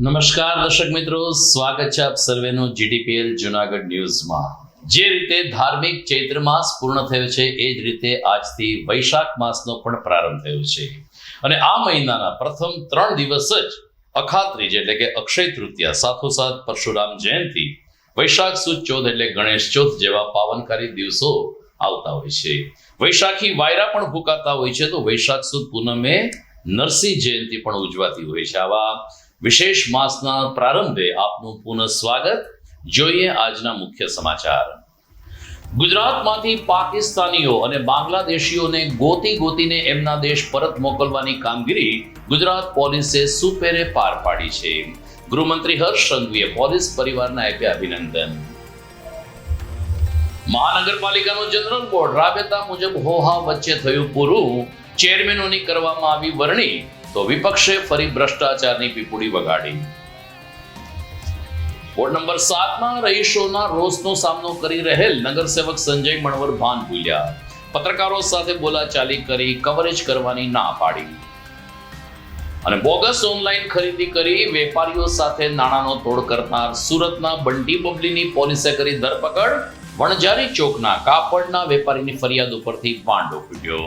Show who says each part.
Speaker 1: નમસ્કાર દર્શક મિત્રો, સ્વાગત છે આપ સર્વેનું જીડીપીએલ જુનાગઢ ન્યૂઝમાં. જે રીતે ધાર્મિક ચૈત્ર માસ પૂર્ણ થયો છે, એ જ રીતે આજથી વૈશાખ માસનો પણ પ્રારંભ થયો છે. અને આ મહિનાના પ્રથમ ત્રણ દિવસ જ અખાત્રીજ એટલે કે અક્ષય તૃતીયા, સાથોસાથ પરશુરામ જયંતિ, વૈશાખ સુદ ચોથ એટલે ગણેશ ચોથ જેવા પાવનકારી દિવસો આવતા હોય છે. વૈશાખી વાયરા પણ ફૂંકાતા હોય છે, તો વૈશાખ સુદ પૂનમે નરસિંહ જયંતિ પણ ઉજવાતી હોય છે. આવા વિશેષ માસના પ્રારંભે આપનું પુનઃ સ્વાગત. જોઈએ આજના મુખ્ય સમાચાર. ગુજરાતમાંથી પાકિસ્તાનીઓ અને બાંગ્લાદેશીઓને ગોતી ગોતીને એમના દેશ પરત મોકલવાની કામગીરી ગુજરાત પોલીસે સુપેરે પાર પાડી છે. ગૃહમંત્રી હર્ષ સંઘવીએ પોલીસ પરિવારને આપ્યા અભિનંદન. મહાનગરપાલિકાનું જનરલ બોર્ડ રાબેતા મુજબ હોહા વચ્ચે થયું પૂરું. ચેરમેનોની કરવામાં આવી વરણી. તો વિપક્ષે ફરી ભ્રષ્ટાચારની પીપુડી વગાડી. વોર્ડ નંબર સાતમાં રહીશોના રોષનો સામનો કરી રહેલ નગરસેવક સંજય મણવર ભાન ભૂલ્યા. પત્રકારો સાથે બોલાચાલી કરી કવરેજ કરવાની ના પાડી. અને બોગસ ઓનલાઈન ખરીદી કરી વેપારીઓ સાથે નાણાંનો તોડ કરનાર સુરતના બંટી બબલીની પોલીસે કરી ધરપકડ. વણઝારી ચોકના કાપડના વેપારીની ફરિયાદ ઉપરથી પાંડો ફૂટ્યો.